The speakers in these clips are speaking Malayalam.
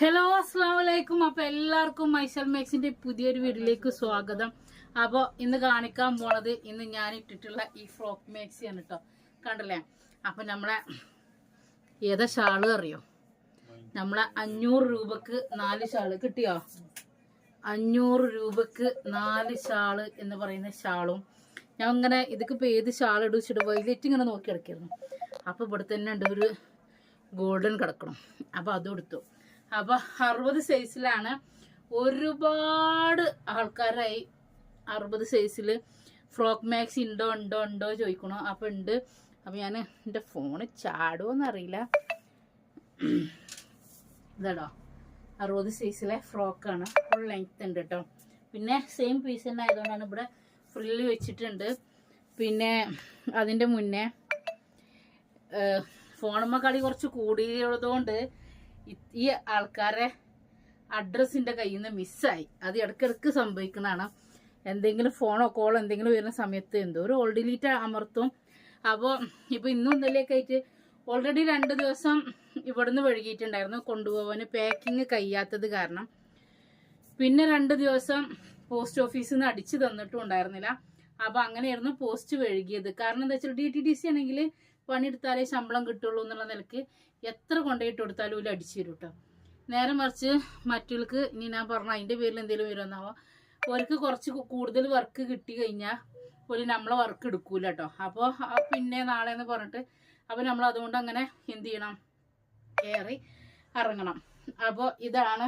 ഹലോ അസ്സാം വലൈക്കും അപ്പൊ എല്ലാവർക്കും മൈസൽ മേക്സിന്റെ പുതിയൊരു വീഡിയോയിലേക്ക് സ്വാഗതം. അപ്പൊ ഇന്ന് കാണിക്കാൻ പോണത് ഇന്ന് ഞാൻ ഇട്ടിട്ടുള്ള ഈ ഫ്രോക്ക് മേക്സി ആണ് കേട്ടോ കണ്ടല്ലേ? അപ്പൊ നമ്മളെ ഏതാ ഷാൾ അറിയോ? നമ്മളെ അഞ്ഞൂറ് രൂപക്ക് നാല് ഷാൾ കിട്ടിയോ? അഞ്ഞൂറ് രൂപക്ക് നാല് ഷാൾ എന്ന് പറയുന്ന ഷാളും. ഞാൻ ഇങ്ങനെ ഇതൊക്കെ ഇപ്പൊ ഏത് ഷാൾ ഇടിച്ചിട്ട് വൈലറ്റ് ഇങ്ങനെ നോക്കി കിടക്കായിരുന്നു. അപ്പൊ ഇവിടെ തന്നെ ഉണ്ട് ഒരു ഗോൾഡൻ കിടക്കണം. അപ്പൊ അതും എടുത്തു. അപ്പൊ അറുപത് സൈസിലാണ് ഒരുപാട് ആൾക്കാരായി അറുപത് സൈസിൽ ഫ്രോക്ക് മാക്സ് ഉണ്ടോ ഉണ്ടോ ഉണ്ടോ ചോദിക്കണോ. അപ്പൊ ഉണ്ട് അപ്പൊ ഞാൻ എന്റെ ഫോണ് ചാടുവോന്ന് അറിയില്ല ഇതാടോ. അറുപത് സൈസിലെ ഫ്രോക്കാണ്. ഫുൾ ലെങ്ത് ഉണ്ട് കേട്ടോ പിന്നെ സെയിം പീസ് തന്നെ ആയതുകൊണ്ടാണ് ഇവിടെ ഫ്രില്ല് വെച്ചിട്ടുണ്ട്. പിന്നെ അതിന്റെ മുന്നേ ഫോണുമ്മ കളി കുറച്ച് കൂടിയതുകൊണ്ട് ഇ- ഈ ആൾക്കാരെ അഡ്രസ്സിന്റെ കയ്യിൽ നിന്ന് മിസ്സായി അത് ഇടയ്ക്കിടയ്ക്ക് സംഭവിക്കുന്നതാണ്. എന്തെങ്കിലും ഫോണോ കോളോ എന്തെങ്കിലും വരുന്ന സമയത്ത് എന്തോ ഒരു ഓൾ ഡിലീറ്റ് അമർത്തും. അപ്പോൾ ഇപ്പോൾ ഇന്നും ഇന്നലെയൊക്കെ ആയിട്ട് ഓൾറെഡി രണ്ട് ദിവസം ഇവിടുന്ന് വഴുകിയിട്ടുണ്ടായിരുന്നു കൊണ്ടുപോകാൻ പാക്കിങ് കഴിയാത്തത് കാരണം. പിന്നെ രണ്ട് ദിവസം പോസ്റ്റ് ഓഫീസിൽ നിന്ന് അടിച്ചു തന്നിട്ടും ഉണ്ടായിരുന്നില്ല. അപ്പോൾ അങ്ങനെയായിരുന്നു പോസ്റ്റ് വഴുകിയത്. കാരണം എന്താ വെച്ചാൽ ഡി ടി ഡി സി ആണെങ്കിൽ പണിയെടുത്താലേ ശമ്പളം കിട്ടുള്ളൂ എന്നുള്ള നിലയ്ക്ക് എത്ര കൊണ്ടുപോയിട്ട് കൊടുത്താലും ഒരു അടിച്ചു തരും കേട്ടോ നേരെ മറിച്ച് മറ്റുള്ളവർക്ക് ഇനി ഞാൻ പറഞ്ഞു അതിന്റെ പേരിൽ എന്തെങ്കിലും വരുമെന്നാവോ? അവർക്ക് കുറച്ച് കൂടുതൽ വർക്ക് കിട്ടി കഴിഞ്ഞാൽ ഒരു നമ്മളെ വർക്ക് എടുക്കൂല കേട്ടോ അപ്പോൾ പിന്നെ നാളെ എന്ന് പറഞ്ഞിട്ട് അപ്പോൾ നമ്മൾ അതുകൊണ്ട് അങ്ങനെ എന്ത് ചെയ്യണം? കയറി ഇറങ്ങണം. അപ്പോൾ ഇതാണ്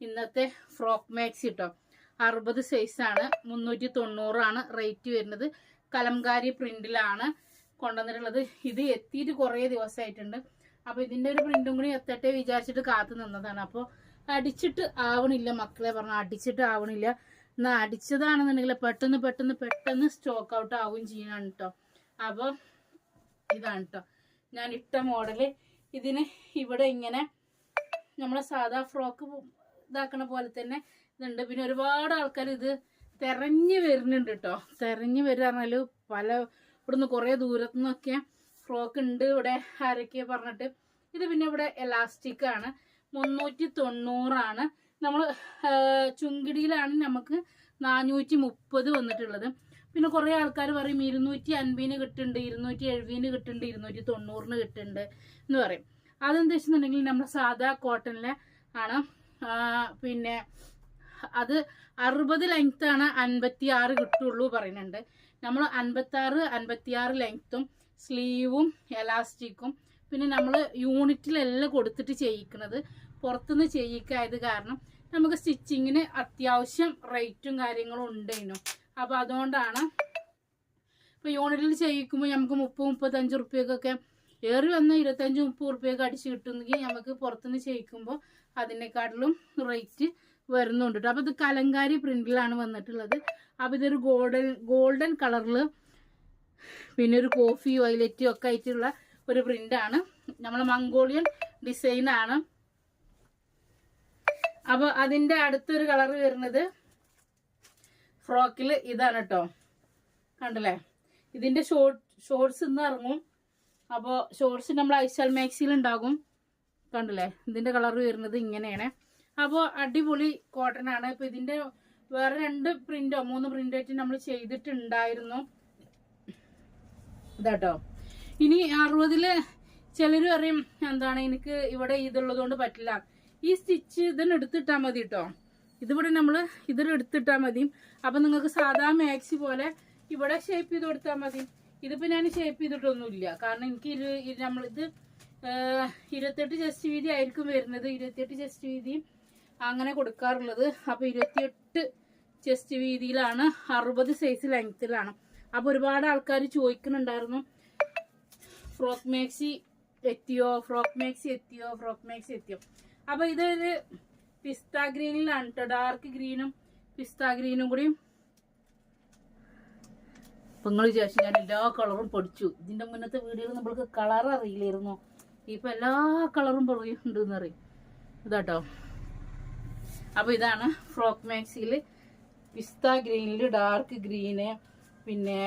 ഇന്നത്തെ ഫ്രോക്ക് മാക്സി കേട്ടോ അറുപത് സൈസാണ് മുന്നൂറ്റി തൊണ്ണൂറാണ് റേറ്റ് വരുന്നത്. കലംകാരി പ്രിന്റിലാണ് കൊണ്ടുവന്നിട്ടുള്ളത്. ഇത് എത്തിയിട്ട് കുറേ ദിവസമായിട്ടുണ്ട്. അപ്പോൾ ഇതിന്റെ ഒരു പ്രിന്റും കൂടി എത്തട്ടെ വിചാരിച്ചിട്ട് കാത്തു നിന്നതാണ്. അപ്പോൾ അടിച്ചിട്ട് ആവണില്ല മക്കളെ പറഞ്ഞു. അടിച്ചിട്ട് ആവണില്ല. എന്നാൽ അടിച്ചതാണെന്നുണ്ടെങ്കിൽ പെട്ടെന്ന് പെട്ടെന്ന് പെട്ടെന്ന് സ്റ്റോക്ക് ഔട്ട് ആവുകയും ചെയ്യണം കേട്ടോ അപ്പോൾ ഇതാണ് കേട്ടോ ഞാൻ ഇട്ട മോഡൽ ഇതിന് ഇവിടെ ഇങ്ങനെ നമ്മളെ സാധാ ഫ്രോക്ക് ഇതാക്കണ പോലെ തന്നെ ഇതുണ്ട്. പിന്നെ ഒരുപാട് ആൾക്കാർ ഇത് തെരഞ്ഞു വരുന്നുണ്ട് കേട്ടോ തെരഞ്ഞു വരിക പറഞ്ഞാൽ പല ഇവിടുന്ന് കുറേ ദൂരത്തു നിന്നൊക്കെ ഫ്രോക്ക് ഉണ്ട്. ഇവിടെ ആരൊക്കെ പറഞ്ഞിട്ട്. ഇത് പിന്നെ ഇവിടെ എലാസ്റ്റിക് ആണ്. മുന്നൂറ്റി തൊണ്ണൂറാണ് നമ്മൾ ചുങ്കിടിയിലാണ് നമുക്ക് നാനൂറ്റി മുപ്പത് വന്നിട്ടുള്ളത്. പിന്നെ കുറേ ആൾക്കാർ പറയും ഇരുന്നൂറ്റി അൻപതിന് കിട്ടുന്നുണ്ട് ഇരുന്നൂറ്റി എഴുപതിന് കിട്ടുന്നുണ്ട് ഇരുന്നൂറ്റി തൊണ്ണൂറിന് കിട്ടുന്നുണ്ട് എന്ന് പറയും. അതെന്താ വെച്ചിട്ടുണ്ടെങ്കിൽ നമ്മൾ സാധാ കോട്ടണിലെ ആണ്. പിന്നെ അത് അറുപത് ലെങ്ത് ആണ് അൻപത്തി ആറ് കിട്ടുള്ളൂ പറയുന്നുണ്ട്. നമ്മൾ അൻപത്താറ് അൻപത്തിയാറ് ലെങ്ത്തും സ്ലീവും എലാസ്റ്റിക്കും പിന്നെ നമ്മൾ യൂണിറ്റിലെല്ലാം കൊടുത്തിട്ട് ചെയ്യിക്കുന്നത് പുറത്തുനിന്ന് ചെയ്യിക്കായത് കാരണം നമുക്ക് സ്റ്റിച്ചിങ്ങിന് അത്യാവശ്യം റേറ്റും കാര്യങ്ങളും ഉണ്ടായിരുന്നു അപ്പോൾ അതുകൊണ്ടാണ് ഇപ്പോൾ യൂണിറ്റിൽ ചെയ്യിക്കുമ്പോൾ നമുക്ക് മുപ്പത് മുപ്പത്തഞ്ച് റുപ്യക്കൊക്കെ ഏറി വന്ന ഇരുപത്തഞ്ച് മുപ്പത് റുപ്യൊക്കെ അടിച്ച് കിട്ടുന്നെങ്കിൽ നമുക്ക് പുറത്തുനിന്ന് ചെയ്യിക്കുമ്പോൾ അതിനെക്കാട്ടിലും റേറ്റ് വരുന്നുണ്ട് കേട്ടോ. അപ്പോൾ ഇത് കലങ്കാരി പ്രിന്റിലാണ് വന്നിട്ടുള്ളത്. അപ്പോൾ ഇതൊരു ഗോൾഡൻ ഗോൾഡൻ കളറിൽ പിന്നെ ഒരു കോഫി വൈലറ്റും ഒക്കെ ആയിട്ടുള്ള ഒരു പ്രിന്റാണ് നമ്മളെ മംഗോളിയൻ ഡിസൈനാണ് അപ്പോൾ അതിന്റെ അടുത്തൊരു കളർ വരുന്നത് ഫ്രോക്കിൽ ഇതാണ് കേട്ടോ. കണ്ടല്ലേ? ഇതിന്റെ ഷോർട്ട് ഷോർട്സ് ഇന്ന് ഇറങ്ങും. അപ്പോൾ ഷോർട്സ് നമ്മൾ ഐശാൽ മാക്സിയിൽ ഉണ്ടാകും കണ്ടില്ലേ? ഇതിന്റെ കളർ വരുന്നത് ഇങ്ങനെയാണ്. അപ്പോൾ അടിപൊളി കോട്ടൺ ആണ്. ഇപ്പൊ ഇതിന്റെ വേറെ രണ്ട് പ്രിന്റോ മൂന്ന് പ്രിന്റായിട്ട് നമ്മൾ ചെയ്തിട്ടുണ്ടായിരുന്നു. ഇതാട്ടോ. ഇനി അറുപതിൽ ചിലര് പറയും എന്താണ് എനിക്ക് ഇവിടെ ഇതുള്ളത് കൊണ്ട് പറ്റില്ല. ഈ സ്റ്റിച്ച് ഇതിന് എടുത്തിട്ടാ മതി കേട്ടോ ഇതിവിടെ നമ്മൾ ഇതിൽ എടുത്തിട്ടാ മതി. അപ്പൊ നിങ്ങൾക്ക് സാധാ മാക്സി പോലെ ഇവിടെ ഷേപ്പ് ചെയ്ത് കൊടുത്താൽ മതി. ഇതിപ്പോ ഞാൻ ഷേപ്പ് ചെയ്തിട്ടൊന്നുമില്ല. കാരണം എനിക്ക് നമ്മളിത് ഇരുപത്തെട്ട് ചെസ്റ്റ് വീതി ആയിരിക്കും വരുന്നത്. ഇരുപത്തെട്ട് ജസ്റ്റ് വീതി അങ്ങനെ കൊടുക്കാറുള്ളത്. അപ്പോൾ ഇരുപത്തിയെട്ട് ചെസ്റ്റ് വീതിയിലാണ് അറുപത് സൈസ് ലെങ്ത്തിലാണ് അപ്പോൾ ഒരുപാട് ആൾക്കാർ ചോദിക്കുന്നുണ്ടായിരുന്നു ഫ്രോക്ക് മാക്സി എത്തിയോ? ഫ്രോക്ക് മാക്സി എത്തിയോ? ഫ്രോക്ക് മാക്സി എത്തിയോ? അപ്പോൾ ഇതൊരു പിസ്ത ഗ്രീനിലാണ് കേട്ടോ ഡാർക്ക് ഗ്രീനും പിസ്ത ഗ്രീനും കൂടി ഇപ്പം നിങ്ങൾ വിചാരിച്ചു ഞാൻ എല്ലാ കളറും പഠിച്ചു ഇതിന്റെ മുന്നത്തെ വീഡിയോയിൽ നമ്മൾക്ക് കളർ അറിയില്ലായിരുന്നു. ഇപ്പം എല്ലാ കളറും പറയുന്നുണ്ട് അറിയും ഇതാട്ടോ. അപ്പൊ ഇതാണ് ഫ്രോക്ക് മാക്സിയിൽ പിസ്ത ഗ്രീനിൽ ഡാർക്ക് ഗ്രീന് പിന്നെ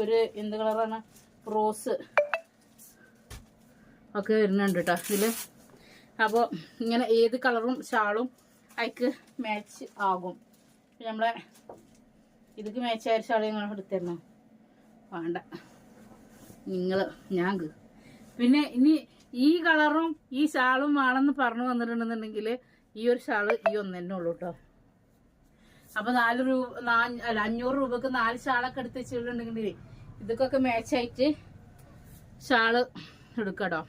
ഒരു എന്ത് കളറാണ്? റോസ് ഒക്കെ വരുന്നുണ്ട് കേട്ടോ ഇതിൽ. അപ്പോൾ ഇങ്ങനെ ഏത് കളറും ഷാളും അതിക്ക് മാച്ച് ആകും. നമ്മളെ ഇതിക്ക് മാച്ച് ആയ ഷാൾ ഞങ്ങൾ എടുത്തിരുന്നു. വേണ്ട. നിങ്ങൾ ഞാൻ പിന്നെ ഇനി ഈ കളറും ഈ ഷാളും വേണമെന്ന് പറഞ്ഞു വന്നിട്ടുണ്ടെന്നുണ്ടെങ്കിൽ ഈ ഒരു ഷാൾ ഈ ഒന്ന് തന്നെ ഉള്ളൂ കേട്ടോ അപ്പൊ നാല് രൂപ അല്ല അഞ്ഞൂറ് രൂപക്ക് നാല് ഷാളൊക്കെ എടുത്ത് വെച്ചിട്ടുണ്ടെങ്കിൽ ഇതൊക്കെ മാച്ചായിട്ട് ഷാൾ എടുക്കട്ടോ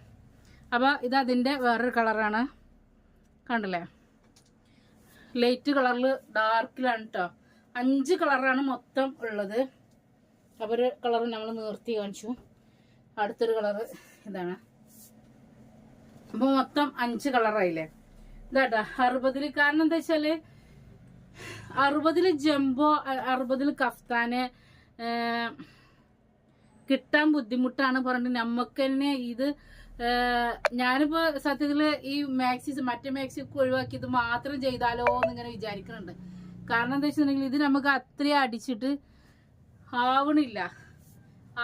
ഇത് അതിന്റെ വേറൊരു കളറാണ്. കണ്ടില്ലേ? ലൈറ്റ് കളറിൽ ഡാർക്കിലാണ് കേട്ടോ അഞ്ച് കളറാണ് മൊത്തം ഉള്ളത്. അപ്പോൾ ഒരു കളർ നമ്മൾ നിർത്തി കാണിച്ചു. അടുത്തൊരു കളറ് ഇതാണ്. അപ്പോൾ മൊത്തം അഞ്ച് കളറായില്ലേ? ഇതാട്ടാ അറുപതിൽ കാരണം എന്താ വെച്ചാൽ അറുപതിൽ ജംബോ അറുപതിൽ കഫ്താന് കിട്ടാൻ ബുദ്ധിമുട്ടാണ് പറഞ്ഞിട്ട് നമുക്ക് തന്നെ ഇത് ഞാനിപ്പോ സത്യത്തിൽ ഈ മാക്സിസ് മറ്റേ മാക്സി ഒക്കെ ഒഴിവാക്കിയത് മാത്രം ചെയ്താലോ എന്നിങ്ങനെ വിചാരിക്കുന്നുണ്ട് കാരണം എന്താ വെച്ചിട്ടുണ്ടെങ്കിൽ ഇത് നമുക്ക് അത്രയും അടിച്ചിട്ട് ആവണില്ല.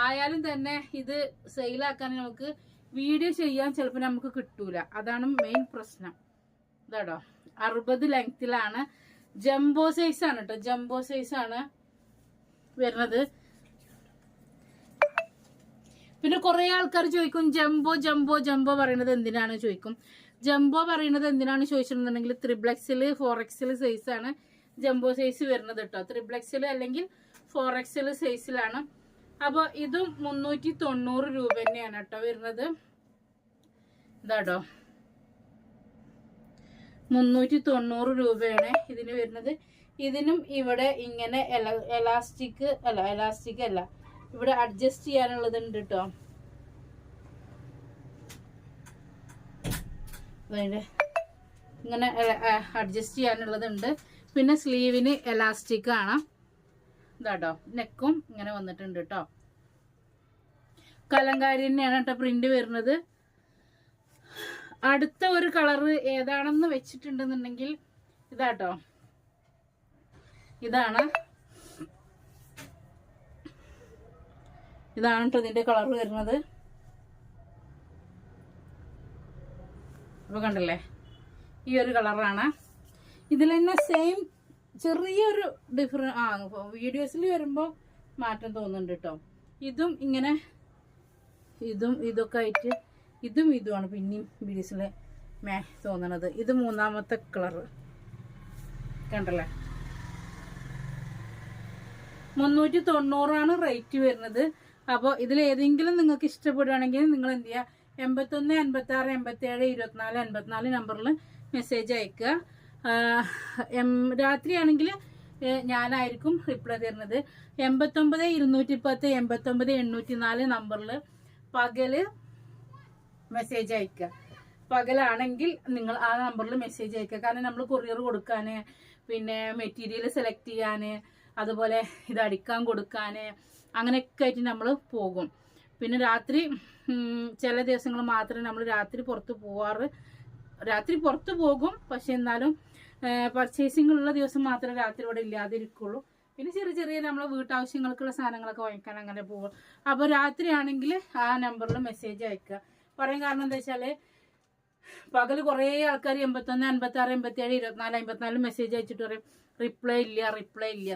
ആയാലും തന്നെ ഇത് സെയിലാക്കാൻ നമുക്ക് വീഡിയോ ചെയ്യാൻ ചിലപ്പോൾ നമുക്ക് കിട്ടൂല. അതാണ് മെയിൻ പ്രശ്നം. ഇതാടോ അറുപത് ലെങ്തിലാണ് ജംബോ സൈസ് ആണ് കേട്ടോ ജംബോ സൈസ് ആണ് വരുന്നത്. പിന്നെ കുറെ ആൾക്കാർ ചോദിക്കും ജംബോ ജംബോ ജംബോ പറയുന്നത് എന്തിനാണ് ചോദിക്കും. ജംബോ പറയുന്നത് എന്തിനാണ് ചോദിച്ചിട്ടുണ്ടെങ്കിൽ ത്രിബ്ലക്സിൽ ഫോർ എക്സിൽ ആണ് ജംബോ സൈസ് വരുന്നത് കേട്ടോ ത്രിബ്ലക്സിൽ അല്ലെങ്കിൽ ഫോർ എക്സിൽ സൈസിലാണ് അപ്പോൾ ഇതും മുന്നൂറ്റി തൊണ്ണൂറ് രൂപ തന്നെയാണ് കേട്ടോ വരുന്നത്. ഇതാട്ടോ മുന്നൂറ്റി തൊണ്ണൂറ് രൂപയാണ് ഇതിന് വരുന്നത്. ഇതിനും ഇവിടെ ഇങ്ങനെ എലാസ്റ്റിക് അല്ല എലാസ്റ്റിക് അല്ല. ഇവിടെ അഡ്ജസ്റ്റ് ചെയ്യാനുള്ളതുണ്ട് കേട്ടോ അതിന്റെ ഇങ്ങനെ അഡ്ജസ്റ്റ് ചെയ്യാനുള്ളതുണ്ട്. പിന്നെ സ്ലീവിന് എലാസ്റ്റിക് ആണ്. ഇതാട്ടോ നെക്കും ഇങ്ങനെ വന്നിട്ടുണ്ട് കേട്ടോ കലങ്കാരി തന്നെയാണ് കേട്ടോ പ്രിന്റ് വരുന്നത്. അടുത്ത ഒരു കളറ് ഏതാണെന്ന് വെച്ചിട്ടുണ്ടെന്നുണ്ടെങ്കിൽ ഇതാട്ടോ. ഇതാണ്. ഇതാണ് കേട്ടോ ഇതിന്റെ കളർ വരുന്നത്. അപ്പൊ കണ്ടല്ലേ? ഈ ഒരു കളറാണ്. ഇതിൽ തന്നെ സെയിം ചെറിയൊരു ഡിഫറ ആ വീഡിയോസിൽ വരുമ്പോൾ മാറ്റം തോന്നുന്നുണ്ട് കേട്ടോ ഇതും ഇങ്ങനെ ഇതും ഇതൊക്കെ ആയിട്ട് ഇതും ഇതുമാണ് പിന്നെയും വീഡിയോസിലെ മേ തോന്നണത്. ഇത് മൂന്നാമത്തെ കളർ കണ്ടല്ലേ? മുന്നൂറ്റി തൊണ്ണൂറാണ് റേറ്റ് വരുന്നത്. അപ്പോൾ ഇതിൽ ഏതെങ്കിലും നിങ്ങൾക്ക് ഇഷ്ടപ്പെടുകയാണെങ്കിൽ നിങ്ങൾ എന്ത് ചെയ്യുക എൺപത്തൊന്ന് എൺപത്തി ആറ് എൺപത്തി ഏഴ് ഇരുപത്തിനാല് എൺപത്തിനാല് നമ്പറിൽ മെസ്സേജ് അയക്കുക. രാത്രിയാണെങ്കിൽ ഞാനായിരിക്കും റിപ്ലൈ തരുന്നത്. എൺപത്തൊമ്പത് ഇരുന്നൂറ്റി പത്ത് എൺപത്തൊമ്പത് എണ്ണൂറ്റി നാല് നമ്പറിൽ പകൽ മെസ്സേജ് അയക്കുക. പകലാണെങ്കിൽ നിങ്ങൾ ആ നമ്പറിൽ മെസ്സേജ് അയക്കുക. കാരണം നമ്മൾ കൊറിയർ കൊടുക്കാൻ പിന്നെ മെറ്റീരിയൽ സെലക്ട് ചെയ്യാൻ അതുപോലെ ഇത് അടിക്കാൻ കൊടുക്കാൻ അങ്ങനെയൊക്കെ ആയിട്ട് നമ്മൾ പോകും. പിന്നെ രാത്രി ചില ദിവസങ്ങൾ മാത്രമേ നമ്മൾ രാത്രി പുറത്ത് പോവാറ്. രാത്രി പുറത്ത് പോകും പക്ഷെ എന്നാലും പർച്ചേസിംഗ് ഉള്ള ദിവസം മാത്രമേ രാത്രി ഇവിടെ ഇല്ലാതിരിക്കുള്ളൂ. പിന്നെ ചെറിയ ചെറിയ നമ്മളെ വീട്ടാവശ്യങ്ങൾക്കുള്ള സാധനങ്ങളൊക്കെ വാങ്ങിക്കാൻ അങ്ങനെ പോകും. അപ്പോൾ രാത്രിയാണെങ്കിൽ ആ നമ്പറിൽ മെസ്സേജ് അയക്കുക. പറയാൻ കാരണം എന്താ വെച്ചാൽ പകൽ കുറേ ആൾക്കാർ എൺപത്തൊന്ന് അൻപത്തി ആറ് എൺപത്തി ഏഴ് ഇരുപത്തിനാല് അമ്പത്തിനാല് മെസ്സേജ് അയച്ചിട്ട് പറയും റിപ്ലൈ ഇല്ല റിപ്ലൈ ഇല്ല.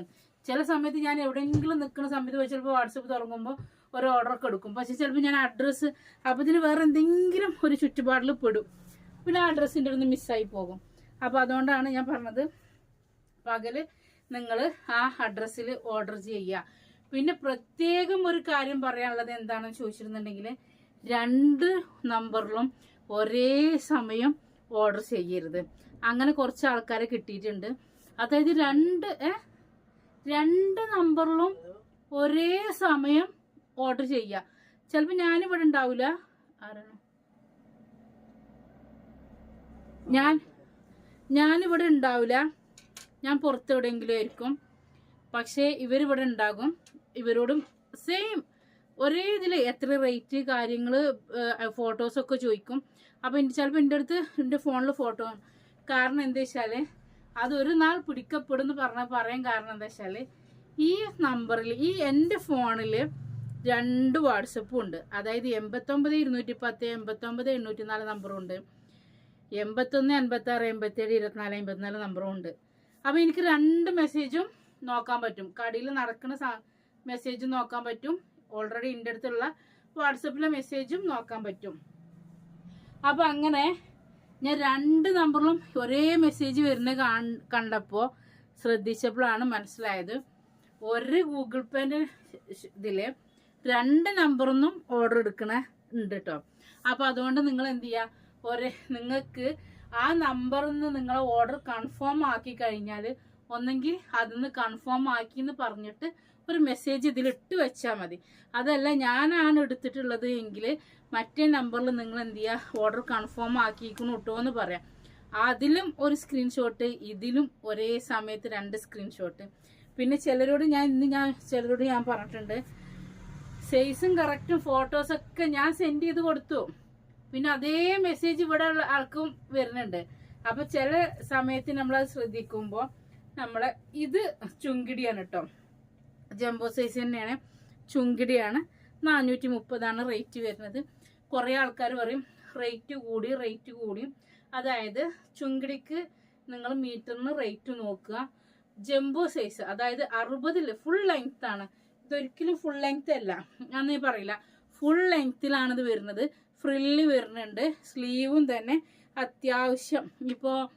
ചില സമയത്ത് ഞാൻ എവിടെയെങ്കിലും നിൽക്കുന്ന സമയത്ത് ചിലപ്പോൾ വാട്സപ്പ് തുടങ്ങുമ്പോൾ ഒരു ഓർഡറൊക്കെ എടുക്കും. പക്ഷെ ചിലപ്പോൾ ഞാൻ അഡ്രസ്സ് അപ്പോൾ ഇതിന് വേറെ എന്തെങ്കിലും ഒരു ചുറ്റുപാടിൽ പെടും. പിന്നെ ആ അഡ്രസ്സിന്റെ ഒന്ന് മിസ്സായി പോകും. അപ്പോൾ അതുകൊണ്ടാണ് ഞാൻ പറഞ്ഞത് പകൽ നിങ്ങൾ ആ അഡ്രസ്സിൽ ഓർഡർ ചെയ്യുക പിന്നെ പ്രത്യേകം ഒരു കാര്യം പറയാനുള്ളത് എന്താണെന്ന് ചോദിച്ചിരുന്നുണ്ടെങ്കിൽ രണ്ട് നമ്പറിലും ഒരേ സമയം ഓർഡർ ചെയ്യരുത്. അങ്ങനെ കുറച്ച് ആൾക്കാരെ കിട്ടിയിട്ടുണ്ട്. അതായത് രണ്ട് രണ്ട് നമ്പറിലും ഒരേ സമയം ഓർഡർ ചെയ്യുക. ചിലപ്പോൾ ഞാനിവിടെ ഉണ്ടാവില്ല ആരാണ്? ഞാൻ ഞാനിവിടെ ഉണ്ടാവില്ല ഞാൻ പുറത്തെവിടെയെങ്കിലും ആയിരിക്കും. പക്ഷേ ഇവരിവിടെ ഉണ്ടാകും. ഇവരോടും സെയിം ഒരേ ഇതിൽ എത്ര റേറ്റ് കാര്യങ്ങൾ ഫോട്ടോസൊക്കെ ചോദിക്കും. അപ്പോൾ എന്റെ ചിലപ്പോൾ എന്റെ അടുത്ത് എന്റെ ഫോണിൽ ഫോട്ടോ കാരണം എന്താ വെച്ചാൽ അത് ഒരു നാൾ പിടിക്കപ്പെടുമെന്ന് പറഞ്ഞ പറയാൻ കാരണം എന്താ വെച്ചാൽ ഈ നമ്പറിൽ ഈ എന്റെ ഫോണിൽ രണ്ട് വാട്സപ്പും ഉണ്ട്. അതായത് എൺപത്തൊമ്പത് ഇരുന്നൂറ്റി പത്ത് എൺപത്തൊമ്പത് എണ്ണൂറ്റി നാല് നമ്പറും ഉണ്ട്. എൺപത്തൊന്ന് എൺപത്തി ആറ് എൺപത്തേഴ് ഇരുപത്തിനാല് എൺപത്തിനാല് നമ്പറും ഉണ്ട്. അപ്പോൾ എനിക്ക് രണ്ട് മെസ്സേജും നോക്കാൻ പറ്റും. കടയിൽ നടക്കുന്ന മെസ്സേജും നോക്കാൻ പറ്റും. ഓൾറെഡി എന്റെ അടുത്തുള്ള വാട്സപ്പിലെ മെസ്സേജും നോക്കാൻ പറ്റും. അപ്പോൾ അങ്ങനെ ഞാൻ രണ്ട് നമ്പറിലും ഒരേ മെസ്സേജ് വരുന്നത് കണ്ടപ്പോൾ ശ്രദ്ധിച്ചപ്പോഴാണ് മനസ്സിലായത്. ഒരു ഗൂഗിൾ പേന്റെ ഇതിൽ രണ്ട് നമ്പറൊന്നും ഓർഡർ എടുക്കണ ഉണ്ട് കേട്ടോ അപ്പോൾ അതുകൊണ്ട് നിങ്ങൾ എന്ത് ചെയ്യുക ഒരേ നിങ്ങൾക്ക് ആ നമ്പറിൽ നിന്ന് നിങ്ങൾ ഓർഡർ കൺഫേം ആക്കി കഴിഞ്ഞാൽ ഒന്നെങ്കിൽ അതിന്ന് കൺഫേം ആക്കി എന്ന് പറഞ്ഞിട്ട് ഒരു മെസ്സേജ് ഇതിൽ ഇട്ട് വെച്ചാൽ മതി. അതല്ല ഞാനാണ് എടുത്തിട്ടുള്ളത് എങ്കിൽ മറ്റേ നമ്പറിൽ നിങ്ങൾ എന്ത് ചെയ്യുക ഓർഡർ കൺഫേം ആക്കിയിരിക്കണം കേട്ടോ എന്ന് പറയാം. അതിലും ഒരു സ്ക്രീൻഷോട്ട് ഇതിലും ഒരേ സമയത്ത് രണ്ട് സ്ക്രീൻഷോട്ട് പിന്നെ ചിലരോട് ഞാൻ ഇന്ന് ഞാൻ ചിലരോട് ഞാൻ പറഞ്ഞിട്ടുണ്ട് സൈസും കറക്റ്റും ഫോട്ടോസൊക്കെ ഞാൻ സെൻഡ് ചെയ്ത് കൊടുത്തു. പിന്നെ അതേ മെസ്സേജ് ഇവിടെ ഉള്ള ആൾക്കും വരുന്നുണ്ട്. അപ്പൊ ചില സമയത്ത് നമ്മളത് ശ്രദ്ധിക്കുമ്പോൾ നമ്മളെ ഇത് ചുങ്കിടിയാണ് കേട്ടോ ജംബോ സൈസ് തന്നെയാണ്. ചുങ്കിടിയാണ്. നാനൂറ്റി മുപ്പതാണ് റേറ്റ് വരുന്നത്. കുറേ ആൾക്കാർ പറയും റേറ്റ് കൂടി റേറ്റ് കൂടി. അതായത് ചുങ്കിടിക്ക് നിങ്ങൾ മീറ്ററിന് റേറ്റ് നോക്കുക. ജംബോ സൈസ് അതായത് അറുപതിൽ ഫുൾ ലെങ്ത് ആണ്. ഇതൊരിക്കലും ഫുൾ ലെങ്ത് അല്ല. അന്നേ പറയില്ല. ഫുൾ ലെങ്ത്തിലാണ് വരുന്നത്. ഫ്രില്ല് വരുന്നുണ്ട്. സ്ലീവും തന്നെ അത്യാവശ്യം. ഇപ്പോൾ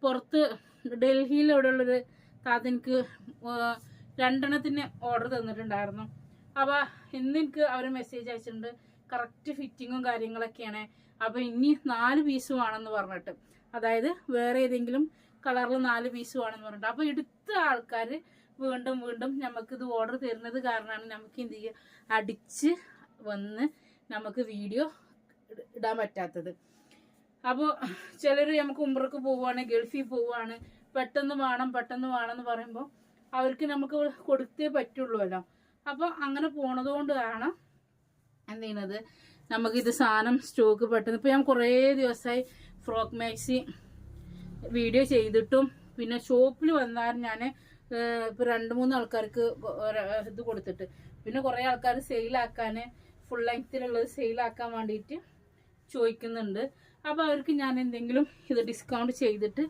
പുറത്ത് ഡൽഹിയിലൂടെ ഉള്ളൊരു എനിക്ക് രണ്ടെണ്ണത്തിന് ഓർഡർ തന്നിട്ടുണ്ടായിരുന്നു. അപ്പോൾ ഇന്ന് എനിക്ക് അവർ മെസ്സേജ് അയച്ചിട്ടുണ്ട്. കറക്റ്റ് ഫിറ്റിങ്ങും കാര്യങ്ങളൊക്കെയാണ്. അപ്പോൾ ഇനി നാല് പീസ് വേണമെന്ന് പറഞ്ഞിട്ട്. അതായത് വേറെ ഏതെങ്കിലും കളറിൽ നാല് പീസ് വേണമെന്ന് പറഞ്ഞിട്ട്. അപ്പോൾ എടുത്ത ആൾക്കാർ വീണ്ടും വീണ്ടും നമുക്ക് ഇത് ഓർഡർ തരുന്നത് കാരണമാണ് നമുക്ക് എന്ത് ചെയ്യുക അടിച്ച് വന്ന് നമുക്ക് വീഡിയോ ഇടാൻ പറ്റാത്തത്. അപ്പോൾ ചിലർ നമുക്ക് ഉമ്രക്ക് പോവുകയാണ് ഗൾഫിൽ പോവുകയാണ് പെട്ടെന്ന് വേണം പെട്ടെന്ന് വേണം എന്ന് പറയുമ്പോൾ അവർക്ക് നമുക്ക് കൊടുത്തേ പറ്റുള്ളൂല്ലോ. അപ്പോൾ അങ്ങനെ പോണത് കൊണ്ടാണ് എന്ത് ചെയ്യുന്നത് നമുക്കിത് സാധനം സ്റ്റോക്ക് പെട്ടെന്ന് ഇപ്പോൾ ഞാൻ കുറേ ദിവസമായി ഫ്രോക്ക് മാക്സി വീഡിയോ ചെയ്തിട്ടും പിന്നെ ഷോപ്പിൽ വന്നാൽ ഞാൻ ഇപ്പോൾ രണ്ട് മൂന്ന് ആൾക്കാർക്ക് ഇത് കൊടുത്തിട്ട്. പിന്നെ കുറേ ആൾക്കാർ സെയിലാക്കാൻ ഫുൾ ലെങ്ത്തിലുള്ളത് സെയിലാക്കാൻ വേണ്ടിയിട്ട് ചോദിക്കുന്നുണ്ട്. അപ്പോൾ അവർക്ക് ഞാൻ എന്തെങ്കിലും ഇത് ഡിസ്കൗണ്ട് ചെയ്തിട്ട്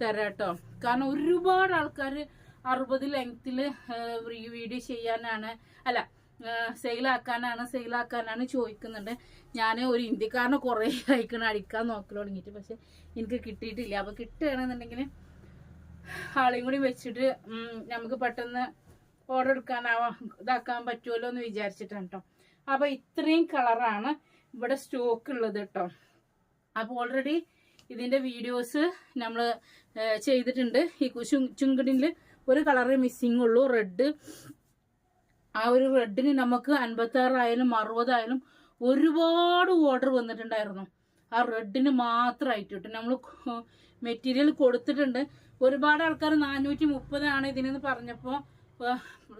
തരാം കേട്ടോ കാരണം ഒരുപാട് ആൾക്കാർ അറുപത് ലെങ്ത്തിൽ വീഡിയോ ചെയ്യാനാണ് അല്ല സെയിലാക്കാനാണ് സെയിലാക്കാനാണ് ചോദിക്കുന്നുണ്ട്. ഞാൻ ഒരു ഇന്ത്യക്കാരനെ കുറേ അയക്കണം അടിക്കാൻ നോക്കി തുടങ്ങിയിട്ട്. പക്ഷെ എനിക്ക് കിട്ടിയിട്ടില്ല. അപ്പോൾ കിട്ടുകയാണെന്നുണ്ടെങ്കിൽ ആളെയും കൂടി വെച്ചിട്ട് നമുക്ക് പെട്ടെന്ന് ഓർഡർ എടുക്കാനാവാ ഇതാക്കാൻ പറ്റുമല്ലോ എന്ന് വിചാരിച്ചിട്ടാണ് കേട്ടോ അപ്പോൾ ഇത്രയും കളറാണ് ഇവിടെ സ്റ്റോക്ക് ഉള്ളത് കേട്ടോ അപ്പോൾ ഓൾറെഡി ഇതിന്റെ വീഡിയോസ് നമ്മൾ ചെയ്തിട്ടുണ്ട്. ഈ ചുങ്കടിൽ ഒരു കളർ മിസ്സിംഗ് ഉള്ളൂ റെഡ് ആ ഒരു റെഡിന് നമുക്ക് അൻപത്തി ആറായാലും അറുപതായാലും ഒരുപാട് ഓർഡർ വന്നിട്ടുണ്ടായിരുന്നു. ആ റെഡിന് മാത്രമായിട്ട് കേട്ടോ നമ്മൾ മെറ്റീരിയൽ കൊടുത്തിട്ടുണ്ട്. ഒരുപാട് ആൾക്കാർ നാനൂറ്റി മുപ്പതാണ് ഇതിനെന്ന് പറഞ്ഞപ്പോൾ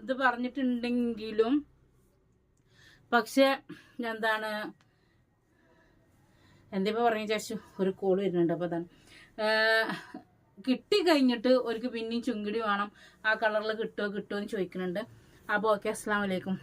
ഇത് പറഞ്ഞിട്ടുണ്ടെങ്കിലും പക്ഷെ എന്താണ് എന്തിപ്പോ പറഞ്ഞു ചേച്ചു? ഒരു കോൾ വരുന്നുണ്ട് അപ്പോൾ അതാണ്. കിട്ടി കഴിഞ്ഞിട്ട് അവർക്ക് പിന്നെയും ചുങ്കിടി വേണം ആ കളറിൽ കിട്ടുമോ കിട്ടുമോ എന്ന് ചോദിക്കുന്നുണ്ട്. അപ്പോൾ ഓക്കെ അസ്സാം വലൈക്കും